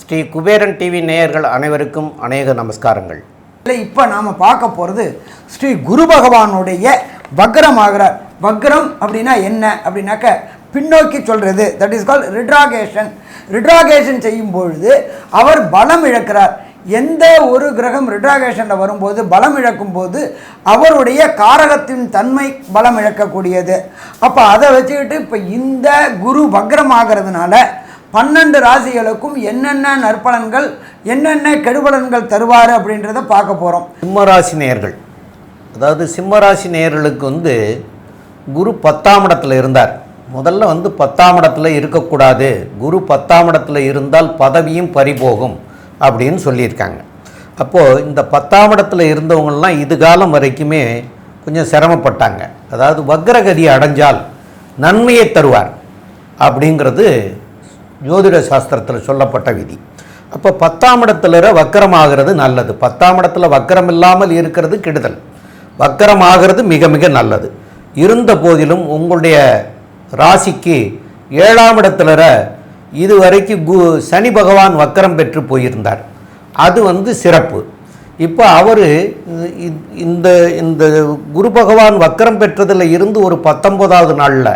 Sri Kuberan TV நேயர்கள் அனைவருக்கும் அநேக நமஸ்காரங்கள். இல்லை இப்போ நாம் பார்க்க போகிறது ஸ்ரீ குரு பகவானுடைய வக்ரமாகிறார் வக்ரம் அப்படின்னா என்ன அப்படின்னாக்க பின்னோக்கி சொல்கிறது தட் இஸ் கால் ரிட்ராகேஷன் ரிட்ராகேஷன் செய்யும் பொழுது அவர் பலம் இழக்கிறார். எந்த ஒரு கிரகம் ரிட்ராகேஷனில் வரும்போது பலம் இழக்கும் போது அவருடைய காரகத்தின் தன்மை பலம் இழக்கக்கூடியது. அப்போ அதை வச்சுக்கிட்டு இப்போ இந்த குரு வக்ரமாகிறதுனால பன்னெண்டு ராசிகளுக்கும் என்னென்ன நற்பலன்கள் என்னென்ன கெடுபலன்கள் தருவார் அப்படின்றத பார்க்க போகிறோம் சிம்மராசி நேயர்கள். அதாவது சிம்மராசி நேயர்களுக்கு வந்து குரு பத்தாம் இடத்துல இருந்தார். முதல்ல வந்து பத்தாம் இடத்துல இருக்கக்கூடாது. குரு பத்தாம் இடத்துல இருந்தால் பதவியும் பறிபோகும். அப்படின்னு சொல்லியிருக்காங்க. அப்போது இந்த பத்தாம் இடத்துல இருந்தவங்கெல்லாம் இது காலம் வரைக்குமே கொஞ்சம் சிரமப்பட்டாங்க. அதாவது வக்ரகதி அடைஞ்சால் நன்மையை தருவார் அப்படிங்கிறது ஜோதிட சாஸ்திரத்தில் சொல்லப்பட்ட விதி. அப்போ பத்தாம் இடத்துல வக்கரமாகிறது நல்லது. பத்தாம் இடத்துல வக்கரம் இல்லாமல் இருக்கிறது கெடுதல். வக்கரமாகிறது மிக மிக நல்லது. இருந்த போதிலும் உங்களுடைய ராசிக்கு ஏழாம் இடத்துல இதுவரைக்கும் கு சனி பகவான் வக்கரம் பெற்று போயிருந்தார். அது வந்து சிறப்பு. இப்போ அவர் இந்த இந்த குரு பகவான் வக்கரம் பெற்றதில் இருந்து ஒரு பத்தொன்பதாவது நாளில்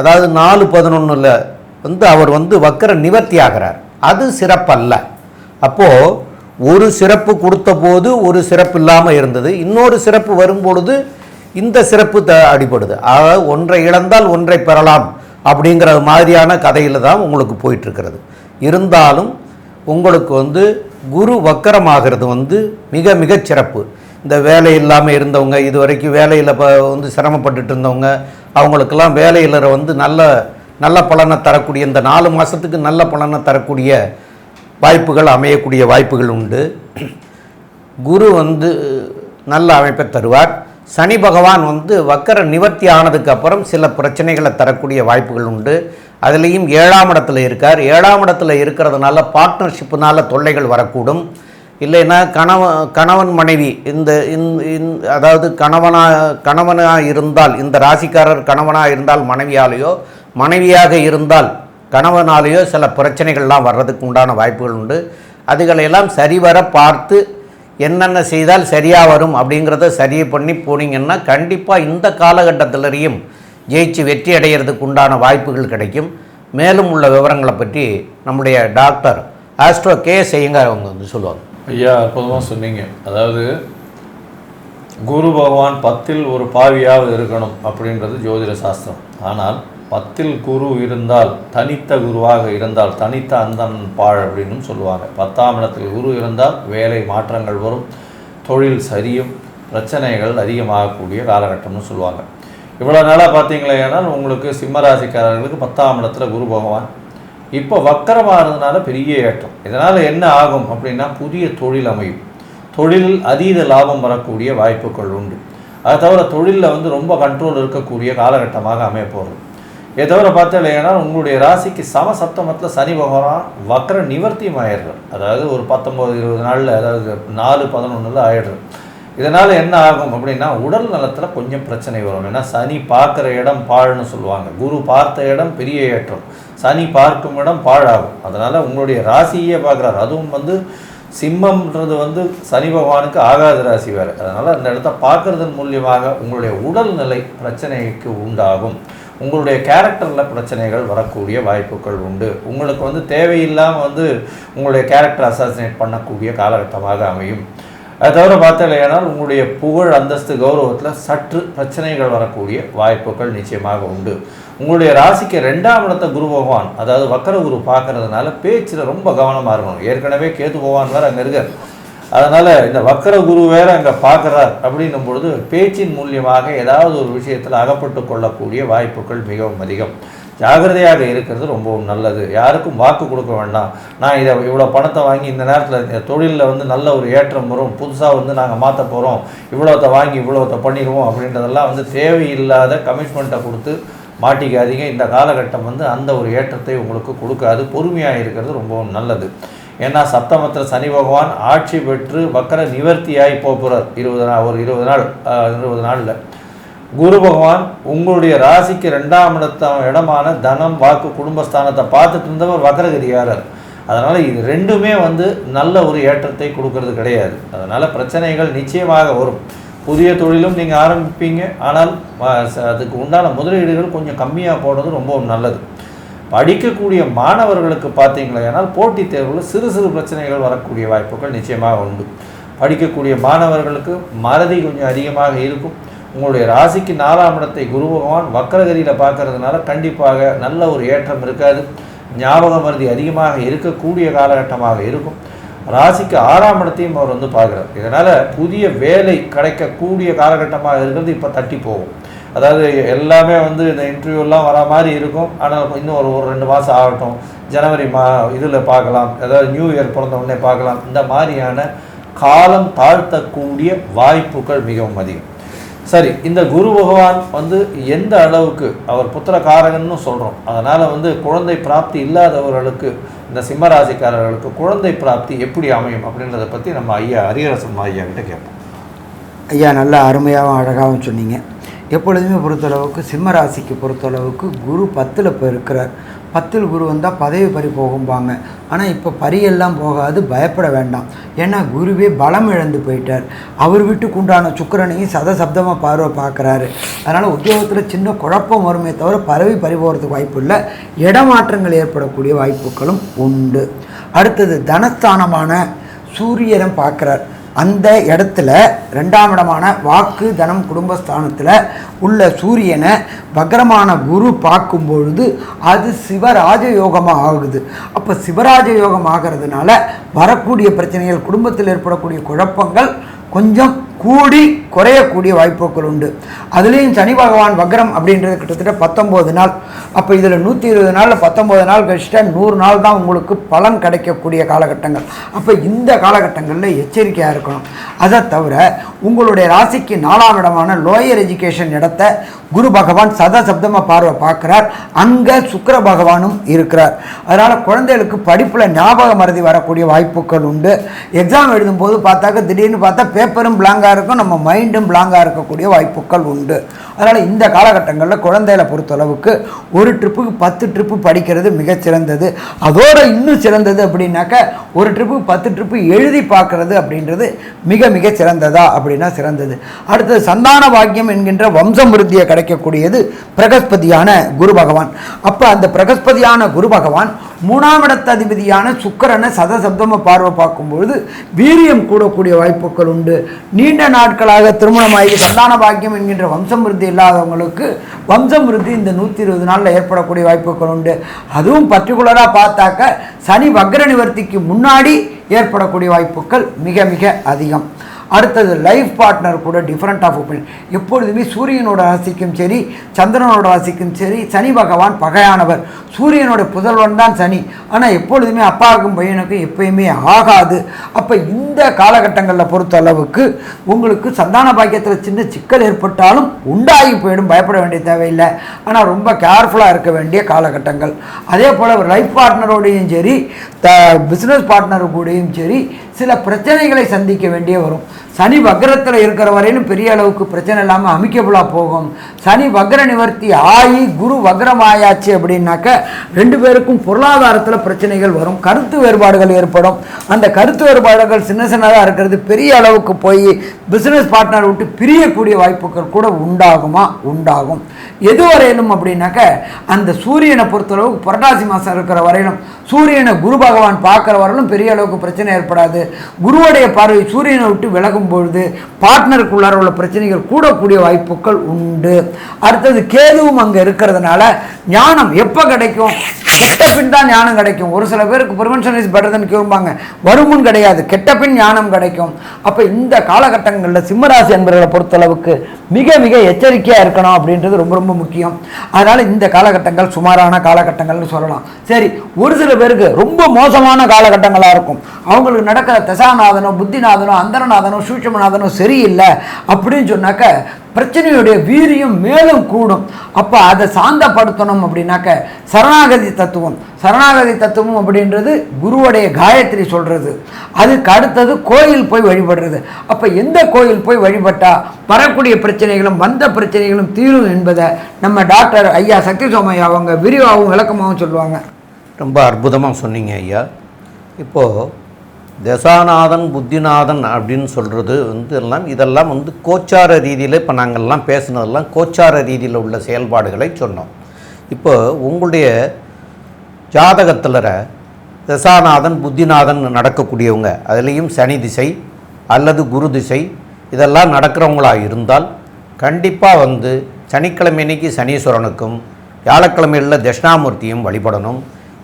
அதாவது நாலு பதினொன்றில் வந்து அவர் வந்து வக்கர நிவர்த்தி ஆகிறார். அது சிறப்பல்ல. அப்போது ஒரு சிறப்பு கொடுத்த போது ஒரு சிறப்பு இல்லாமல் இருந்தது. இன்னொரு சிறப்பு வரும்பொழுது இந்த சிறப்பு த அடிபடுது. ஆக ஒன்றை இழந்தால் ஒன்றை பெறலாம். அப்படிங்கிற மாதிரியான கதையில் தான் உங்களுக்கு போயிட்டுருக்கிறது. இருந்தாலும் உங்களுக்கு வந்து குரு வக்கரமாகிறது வந்து மிக மிக சிறப்பு. இந்த வேலை இல்லாமல் இருந்தவங்க இது வரைக்கும் வேலையில் இப்போ வந்து சிரமப்பட்டுட்டு இருந்தவங்க அவங்களுக்கெல்லாம் வேலையில் வந்து நல்ல நல்ல பலனை தரக்கூடிய இந்த நாலு மாதத்துக்கு நல்ல பலனை தரக்கூடிய வாய்ப்புகள் அமையக்கூடிய வாய்ப்புகள் உண்டு. குரு வந்து நல்ல அமைப்பை தருவார். சனி பகவான் வந்து வக்கர நிவர்த்தி ஆனதுக்கு அப்புறம் சில பிரச்சனைகளை தரக்கூடிய வாய்ப்புகள் உண்டு. அதுலேயும் ஏழாம் இடத்துல இருக்கார். ஏழாம் இடத்துல இருக்கிறதுனால பார்ட்னர்ஷிப்புனால தொல்லைகள் வரக்கூடும். இல்லைன்னா கணவன் கணவன் மனைவி இந்த இந் இந்த- அதாவது கணவனாக கணவனாக இருந்தால் இந்த ராசிக்காரர் கணவனாக இருந்தால் மனைவியாலேயோ மனைவியாக இருந்தால் கணவனாலேயோ சில பிரச்சனைகள்லாம் வர்றதுக்கு உண்டான வாய்ப்புகள் உண்டு. அதுகளையெல்லாம் சரிவர பார்த்து என்னென்ன செய்தால் சரியாக வரும் அப்படிங்கிறத சரி பண்ணி போனீங்கன்னா கண்டிப்பாக இந்த காலகட்டத்திலரையும் ஜெயிச்சு வெற்றி அடைகிறதுக்கு உண்டான வாய்ப்புகள் கிடைக்கும். மேலும் உள்ள விவரங்களை பற்றி நம்முடைய டாக்டர் ஆஸ்ட்ரோ கே செய்யுங்க அவங்க வந்து சொல்லுவாங்க. ஐயா அற்புதமாக சொன்னீங்க. அதாவது குரு பகவான் பத்தில் ஒரு பாவியாவது இருக்கணும் அப்படின்றது ஜோதிட சாஸ்திரம். ஆனால் பத்தில் குரு இருந்தால் தனித்த குருவாக இருந்தால் தனித்த அந்தன் பாழ் அப்படின்னு சொல்லுவாங்க. பத்தாம் இடத்தில் குரு இருந்தால் வேலை மாற்றங்கள் வரும் தொழில் சரியும் பிரச்சனைகள் அதிகமாகக்கூடிய காலகட்டம்னு சொல்லுவாங்க. இவ்வளோ நாளாக பார்த்தீங்களேனால் உங்களுக்கு சிம்மராசிக்காரர்களுக்கு பத்தாம் இடத்துல குரு பகவான். இப்போ வக்கரமாக இருந்ததுனால பெரிய ஏற்றம். இதனால் என்ன ஆகும் அப்படின்னா புதிய தொழில் அமையும். தொழிலில் அதீத லாபம் வரக்கூடிய வாய்ப்புகள் உண்டு. அதை தவிர தொழிலில் வந்து ரொம்ப கண்ட்ரோல் இருக்கக்கூடிய காலகட்டமாக அமைய போகிறது இதை தவிர இல்லைன்னா உங்களுடைய ராசிக்கு சம சப்தமத்தில் சனி பகவான் வக்கர நிவர்த்தியும் ஆயிடுறார். அதாவது ஒரு பத்தொம்போது இருபது நாளில் அதாவது நாலு பதினொன்றில் ஆயிடுறது இதனால் என்ன ஆகும் அப்படின்னா உடல் நலத்தில் கொஞ்சம் பிரச்சனை வரும். ஏன்னா சனி பார்க்குற இடம் பாழ்னு சொல்லுவாங்க. குரு பார்த்த இடம் பெரிய ஏற்றம். சனி பார்க்கும் இடம் பாழாகும். அதனால் உங்களுடைய ராசியே பார்க்குறாரு. அதுவும் வந்து சிம்மம்ன்றது வந்து சனி பகவானுக்கு ஆகாத ராசி வேறு. அதனால் அந்த இடத்த பார்க்குறதன் மூலியமாக உங்களுடைய உடல்நிலை பிரச்சனைக்கு உண்டாகும். உங்களுடைய கேரக்டரில் பிரச்சனைகள் வரக்கூடிய வாய்ப்புகள் உண்டு. உங்களுக்கு வந்து தேவையில்லாமல் வந்து உங்களுடைய கேரக்டர் அசாசினேட் பண்ணக்கூடிய காலகட்டமாக அமையும். அதை தவிர பார்த்தலையானால் உங்களுடைய புகழ் அந்தஸ்து கௌரவத்தில் சற்று பிரச்சனைகள் வரக்கூடிய வாய்ப்புகள் நிச்சயமாக உண்டு. உங்களுடைய ராசிக்கு ரெண்டாம் இடத்த குரு பகவான் அதாவது வக்கர குரு பார்க்கறதுனால பேச்சில் ரொம்ப கவனமாக இருக்கணும். ஏற்கனவே கேது பகவான் வேறு அங்கே இருக்கார். அதனால் இந்த வக்கர குரு வேற அங்கே பார்க்குறார் அப்படின்னும் பொழுது பேச்சின் மூலியமாக ஏதாவது ஒரு விஷயத்தில் அகப்பட்டு கொள்ளக்கூடிய வாய்ப்புகள் மிகவும் அதிகம். ஜாகிரதையாக இருக்கிறது ரொம்பவும் நல்லது. யாருக்கும் வாக்கு கொடுக்க வேண்டாம். நான் இதை இவ்வளோ பணத்தை வாங்கி இந்த நேரத்தில் தொழிலில் வந்து நல்ல ஒரு ஏற்றம் வரும். புதுசாக வந்து நாங்கள் மாற்ற போகிறோம் இவ்வளோத்தை வாங்கி இவ்வளோத்தை பண்ணிடுவோம் அப்படின்றதெல்லாம் வந்து தேவையில்லாத கமிட்மெண்ட்டை கொடுத்து மாட்டிக்காதீங்க. இந்த காலகட்டம் வந்து அந்த ஒரு ஏற்றத்தை உங்களுக்கு கொடுக்காது. பொறுமையாக இருக்கிறது ரொம்பவும் நல்லது. ஏன்னா சப்தமத்திர சனி பகவான் ஆட்சி பெற்று வக்கர நிவர்த்தியாகி போகிறார் இருபது நாள் ஒரு இருபது நாள் இருபது நாளில். குரு பகவான் உங்களுடைய ராசிக்கு ரெண்டாம் இடத்த இடமான தனம் வாக்கு குடும்பஸ்தானத்தை பார்த்துட்டு இருந்தவர் வக்கரகிரியாரர் அதனால் இது ரெண்டுமே வந்து நல்ல ஒரு ஏற்றத்தை கொடுக்கறது கிடையாது. அதனால் பிரச்சனைகள் நிச்சயமாக வரும். புதிய தொழிலும் நீங்கள் ஆரம்பிப்பீங்க. ஆனால் அதுக்கு உண்டான முதலீடுகள் கொஞ்சம் கம்மியாக போடுறது ரொம்பவும் நல்லது. படிக்கக்கூடிய மாணவர்களுக்கு பார்த்தீங்களா ஏன்னால் போட்டித் தேர்வில் சிறு சிறு பிரச்சனைகள் வரக்கூடிய வாய்ப்புகள் நிச்சயமாக உண்டு. படிக்கக்கூடிய மாணவர்களுக்கு மறதி கொஞ்சம் அதிகமாக இருக்கும். உங்களுடைய ராசிக்கு நாலாம் இடத்தை குரு பகவான் வக்கரகரியில் பார்க்கறதுனால கண்டிப்பாக நல்ல ஒரு ஏற்றம் இருக்காது. ஞாபக மருதி அதிகமாக இருக்கக்கூடிய காலகட்டமாக இருக்கும். ராசிக்கு ஆறாம் இடத்தையும் அவர் வந்து பார்க்குறார். இதனால் புதிய வேலை கிடைக்கக்கூடிய காலகட்டமாக இருக்கிறது. இப்போ தட்டி போகும். அதாவது எல்லாமே வந்து இந்த இன்டர்வியூலாம் வர மாதிரி இருக்கும். ஆனால் இன்னும் ஒரு ஒரு ரெண்டு மாதம் ஆகட்டும். ஜனவரி மா இதில் பார்க்கலாம். அதாவது நியூ இயர் பிறந்த உடனே பார்க்கலாம். இந்த மாதிரியான காலம் தாழ்த்தக்கூடிய வாய்ப்புகள் மிகவும் அதிகம். சரி இந்த குரு பகவான் வந்து எந்த அளவுக்கு அவர் புத்திரகாரகன்னு சொல்கிறோம் அதனால் வந்து குழந்தை பிராப்தி இல்லாதவர்களுக்கு இந்த சிம்மராசிக்காரர்களுக்கு குழந்தை பிராப்தி எப்படி அமையும் அப்படின்றத பற்றி நம்ம ஐயா ஹரிஹரசன் ஐயா கிட்ட கேட்போம். ஐயா நல்லா அருமையாகவும் அழகாகவும் சொன்னீங்க. எப்பொழுதுமே பொறுத்தளவுக்கு சிம்ம ராசிக்கு பொறுத்தளவுக்கு குரு பத்தில் இப்போ இருக்கிறார். பத்தில் குரு வந்தால் பதவி பறி போகும்பாங்க. ஆனால் இப்போ பரியெல்லாம் போகாது பயப்பட வேண்டாம். ஏன்னா குருவே பலம் இழந்து போயிட்டார். அவர் வீட்டுக்கு உண்டான சுக்கிரனையும் சதசப்தமாக பார்வை பார்க்குறாரு. அதனால் உத்தியோகத்தில் சின்ன குழப்பம் வருமே தவிர பதவி பறி போகிறதுக்கு வாய்ப்பு இல்லை. இடமாற்றங்கள் ஏற்படக்கூடிய வாய்ப்புகளும் உண்டு. அடுத்தது தனஸ்தானமான சூரியனை பார்க்குறார். அந்த இடத்துல ரெண்டாம் இடமான வாக்கு தனம் குடும்பஸ்தானத்தில் உள்ள சூரியனை வக்ரமான குரு பார்க்கும் பொழுது அது சிவராஜ யோகமாக ஆகுது. அப்போ சிவராஜ யோகம் ஆகிறதுனால வரக்கூடிய பிரச்சனைகள் குடும்பத்தில் ஏற்படக்கூடிய குழப்பங்கள் கொஞ்சம் கூடி குறையக்கூடிய வாய்ப்புகள் உண்டு. அதுலேயும் சனி பகவான் வக்ரம் அப்படின்றது கிட்டத்தட்ட பத்தொம்போது நாள். அப்போ இதில் நூற்றி இருபது நாளில் பத்தொம்போது நாள் கழிச்சிட்டா நூறு நாள் தான் உங்களுக்கு பலன் கிடைக்கக்கூடிய காலகட்டங்கள். அப்போ இந்த காலகட்டங்களில் எச்சரிக்கையாக இருக்கணும். அதை தவிர உங்களுடைய ராசிக்கு நாலாம் இடமான லோயர் எஜுகேஷன் இடத்த குரு பகவான் சத சப்தமாக பார்வை பார்க்குறார். அங்கே சுக்கர பகவானும் இருக்கிறார். அதனால் குழந்தைகளுக்கு படிப்பில் ஞாபக மறதி வரக்கூடிய வாய்ப்புகள் உண்டு. எக்ஸாம் எழுதும்போது பார்த்தாக்க திடீர்னு பார்த்தா பேப்பரும் பிளாங்காக இருக்கும் நம்ம மைண்டும் பிளாங்காக இருக்கக்கூடிய வாய்ப்புகள் உண்டு. அதனால் இந்த காலகட்டங்களில் குழந்தைகளை பொறுத்தளவுக்கு ஒரு ட்ரிப்புக்கு பத்து ட்ரிப்பு படிக்கிறது மிகச்சிறந்தது அதோட இன்னும் சிறந்தது அப்படின்னாக்க ஒரு ட்ரிப்புக்கு பத்து ட்ரிப்பு எழுதி பார்க்கறது அப்படின்றது மிக மிக சிறந்ததா அப்படின்னா சிறந்தது. அடுத்தது சந்தான பாக்கியம் என்கின்ற வம்சமிருத்தியை கிடைக்கக்கூடியது பிரகஸ்பதியான குரு பகவான். அப்போ அந்த பிரகஸ்பதியான குரு பகவான் மூணாம் இடத்த அதிபதியான சுக்கிரனை சதசப்தம பார்வை பார்க்கும்பொழுது வீரியம் கூடக்கூடிய வாய்ப்புகள் உண்டு. நீண்ட நாட்களாக திருமணமாகி சந்தான பாக்கியம் என்கின்ற வம்சமிருத்தி இல்லாதவங்களுக்கு வம்சம் வம்சமிருத்தி இந்த நூற்றி இருபது நாளில் ஏற்படக்கூடிய வாய்ப்புகள் உண்டு. அதுவும் பர்டிகுலராக பார்த்தாக்க சனி வக்ர நிவர்த்திக்கு முன்னாடி ஏற்படக்கூடிய வாய்ப்புகள் மிக மிக அதிகம். அடுத்தது லைஃப் பார்ட்னர் கூட டிஃப்ரெண்ட் ஆஃப் ஒப்பீனியன் எப்பொழுதுமே சூரியனோட ராசிக்கும் சரி சந்திரனோட ராசிக்கும் சரி சனி பகவான் பகையானவர். சூரியனோட புதல்வன் தான் சனி. ஆனால் எப்பொழுதுமே அப்பாவுக்கும் பையனுக்கும் எப்பயுமே ஆகாது. அப்போ இந்த காலகட்டங்களில் பொறுத்த அளவுக்கு உங்களுக்கு சந்தான பாக்கியத்தில் சின்ன சிக்கல் ஏற்பட்டாலும் உண்டாகி போயிடும் பயப்பட வேண்டிய தேவையில்லை. ஆனால் ரொம்ப கேர்ஃபுல்லாக இருக்க வேண்டிய காலகட்டங்கள். அதே போல் லைஃப் பார்ட்னரோடையும் சரி த பிஸ்னஸ் பார்ட்னர் கூடயும் சரி சில பிரச்சனைகளை சந்திக்க வேண்டிய வரும். சனி வக்ரத்தில் இருக்கிற வரையிலும் பெரிய அளவுக்கு பிரச்சனை இல்லாமல் அமைக்கபுளாக போகும். சனி வக்ர நிவர்த்தி ஆகி குரு வக்ரம் ஆயாச்சு அப்படின்னாக்க ரெண்டு பேருக்கும் பொருளாதாரத்தில் பிரச்சனைகள் வரும். கருத்து வேறுபாடுகள் ஏற்படும். அந்த கருத்து வேறுபாடுகள் சின்ன சின்னதாக இருக்கிறது பெரிய அளவுக்கு போய் பிஸ்னஸ் பார்ட்னர் விட்டு பிரியக்கூடிய வாய்ப்புகள் கூட உண்டாகுமா? உண்டாகும். எது வரையிலும் அப்படின்னாக்க அந்த சூரியனை பொறுத்தளவுக்கு புரட்டாசி மாதம் இருக்கிற வரையிலும் சூரியனை குரு பகவான் பார்க்குற வரையிலும் பெரிய அளவுக்கு பிரச்சனை ஏற்படாது. குருவுடைய பார்வை சூரியனை விட்டு விலகும் பொழுது பார்ட்னருக்குள்ளார உள்ள பிரச்சனைகள் கூடக்கூடிய வாய்ப்புகள் உண்டு. அடுத்தது கேதுவும் அங்கே இருக்கிறதுனால ஞானம் எப்போ கிடைக்கும்? கெட்ட பின் தான் ஞானம் கிடைக்கும். ஒரு சில பேருக்கு ப்ரிவென்ஷன் இஸ் பெட்டர் தன் வருமுன் கிடையாது. கெட்ட பின் ஞானம் கிடைக்கும். அப்போ இந்த காலகட்டங்களில் சிம்மராசி என்பவர்களை பொறுத்தளவுக்கு மிக மிக எச்சரிக்கையாக இருக்கணும் அப்படின்றது ரொம்ப ரொம்ப முக்கியம். அதனால் இந்த காலகட்டங்கள் சுமாரான காலகட்டங்கள்னு சொல்லலாம். சரி ஒரு சில பேருக்கு ரொம்ப மோசமான காலகட்டங்களாக இருக்கும். அவங்களுக்கு நடக்கிற தசாநாதனோ புத்திநாதனோ அந்தரநாதனோ சூட்சமநாதனும் சரியில்லை அப்படின்னு சொன்னாக்க பிரச்சனையுடைய வீரியம் மேலும் கூடும். அப்போ அதை சாந்தப்படுத்தணும் அப்படின்னாக்க சரணாகதி தத்துவம். சரணாகதி தத்துவம் அப்படின்றது குருவுடைய காயத்ரி சொல்கிறது அதுக்கு அடுத்தது கோயில் போய் வழிபடுறது. அப்போ எந்த கோயில் போய் வழிபட்டால் வரக்கூடிய பிரச்சனைகளும் வந்த பிரச்சனைகளும் தீரும் என்பதை நம்ம டாக்டர் ஐயா சக்தி சோமையா அவங்க விரிவாகவும் விளக்கமாகவும் சொல்லுவாங்க. ரொம்ப அற்புதமாக சொன்னீங்க ஐயா. இப்போது தசாநாதன் புத்திநாதன் அப்படின்னு சொல்கிறது வந்து எல்லாம் இதெல்லாம் வந்து கோச்சார ரீதியில் இப்போ நாங்கள்லாம் பேசுனதெல்லாம் கோச்சார ரீதியில் உள்ள செயல்பாடுகளை சொன்னோம். இப்போ உங்களுடைய ஜாதகத்தில் தசாநாதன் புத்திநாதன் நடக்கக்கூடியவங்க அதுலேயும் சனி திசை அல்லது குரு திசை இதெல்லாம் நடக்கிறவங்களா இருந்தால் கண்டிப்பாக வந்து சனிக்கிழமை அன்னைக்கு சனீஸ்வரனுக்கும் வியாழக்கிழமையில் தட்சிணாமூர்த்தியும் வழிபடணும்.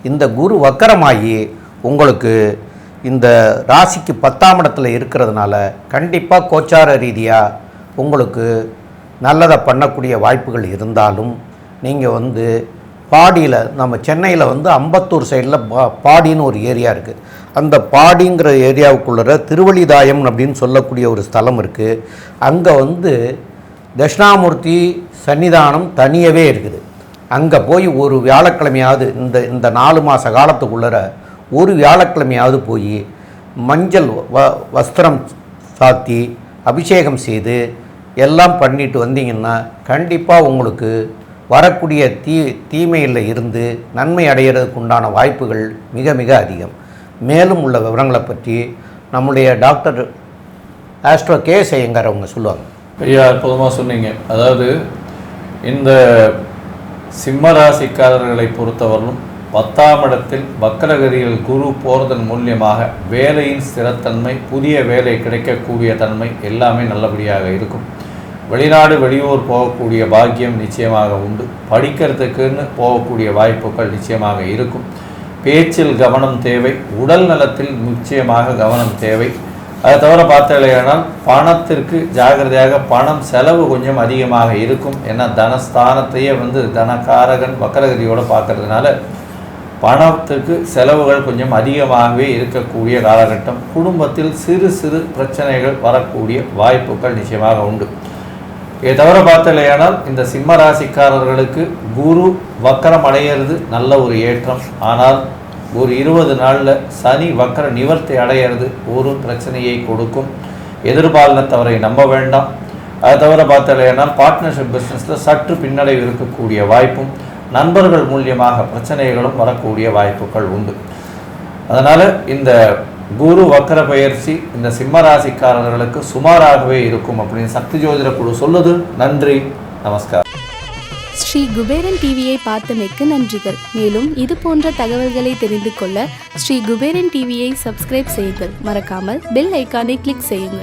இந்த குரு வக்கரமாகி உங்களுக்கு இந்த ராசிக்கு பத்தாம் இடத்துல இருக்கிறதுனால கண்டிப்பாக கோச்சார ரீதியாக உங்களுக்கு நல்லதை பண்ணக்கூடிய வாய்ப்புகள் இருந்தாலும் நீங்கள் வந்து பாடியில் நம்ம சென்னையில் வந்து அம்பத்தூர் சைடில் பா பாடின்னு ஒரு ஏரியா இருக்குது அந்த பாடிங்கிற ஏரியாவுக்குள்ளே திருவள்ளிதாயம் அப்படின்னு சொல்லக்கூடிய ஒரு ஸ்தலம் இருக்குது அங்கே வந்து தட்சிணாமூர்த்தி சன்னிதானம் தனியவே இருக்குது. அங்கே போய் ஒரு வியாழக்கிழமையாவது இந்த இந்த நாலு மாத காலத்துக்குள்ளர ஒரு வியாழக்கிழமையாவது போய் மஞ்சள் வ வஸ்திரம் சாத்தி அபிஷேகம் செய்து எல்லாம் பண்ணிட்டு வந்தீங்கன்னா கண்டிப்பாக உங்களுக்கு வரக்கூடிய தீ தீமையில் இருந்து நன்மை அடையிறதுக்கு உண்டான வாய்ப்புகள் மிக மிக அதிகம். மேலும் உள்ள விவரங்களை பற்றி நம்முடைய டாக்டர் ஆஸ்ட்ரோ கே செய்யங்கார் அவங்க சொல்லுவாங்க. ஐயா அற்புதமாக சொன்னீங்க. அதாவது இந்த சிம்ம ராசிக்காரர்களை பொறுத்தவரையும் பத்தாம் இடத்தில் வக்கரகதியில் குரு போகிறதன் மூலியமாக வேலையின் ஸ்திரத்தன்மை புதிய வேலை கிடைக்கக்கூடிய தன்மை எல்லாமே நல்லபடியாக இருக்கும். வெளிநாடு வெளியூர் போகக்கூடிய பாக்கியம் நிச்சயமாக உண்டு. படிக்கிறதுக்குன்னு போகக்கூடிய வாய்ப்புகள் நிச்சயமாக இருக்கும். பேச்சில் கவனம் தேவை உடல் நலத்தில் நிச்சயமாக கவனம் தேவை. அதை தவிர பார்த்தீங்கன்னா பணத்திற்கு ஜாகிரதையாக பணம் செலவு கொஞ்சம் அதிகமாக இருக்கும். ஏன்னா தனஸ்தானத்தையே வந்து தனக்காரகன் வக்கரகதியோடு பார்க்கறதுனால பணத்துக்கு செலவுகள் கொஞ்சம் அதிகமாகவே இருக்கக்கூடிய காலகட்டம். குடும்பத்தில் சிறு சிறு பிரச்சனைகள் வரக்கூடிய வாய்ப்புகள் நிச்சயமாக உண்டு. இதை தவிர பார்த்தலையானால் இந்த சிம்ம ராசிக்காரர்களுக்கு குரு வக்கரம் அடையிறது நல்ல ஒரு ஏற்றம். ஆனால் ஒரு இருபது நாளில் சனி வக்கர நிவர்த்தி அடையிறது ஒரு பிரச்சனையை கொடுக்கும். எதிர்பாலினத்தவரை நம்ப வேண்டாம். அதை தவிர பார்த்தலையானால் பார்ட்னர்ஷிப் பிஸ்னஸில் சற்று பின்னடைவு இருக்கக்கூடிய வாய்ப்பும் நண்பர்கள் மூலியமாக பிரச்சனைகளும் வரக்கூடிய வாய்ப்புகள் உண்டு. அதனால் இந்த குரு வக்கர பயிற்சி இந்த சிம்மராசிக்காரர்களுக்கு சுமாராகவே இருக்கும் அப்படின்னு சக்தி ஜோதிட குழு சொல்லுது. நன்றி நமஸ்காரம். ஸ்ரீ குபேரன் டிவியை பார்த்தமைக்கு நன்றிகள். மேலும் இது போன்ற தகவல்களை தெரிந்து கொள்ள ஸ்ரீ குபேரன் டிவியை சப்ஸ்கிரைப் செய்யுங்கள். மறக்காமல் பெல் ஐக்கானை கிளிக் செய்யுங்கள்.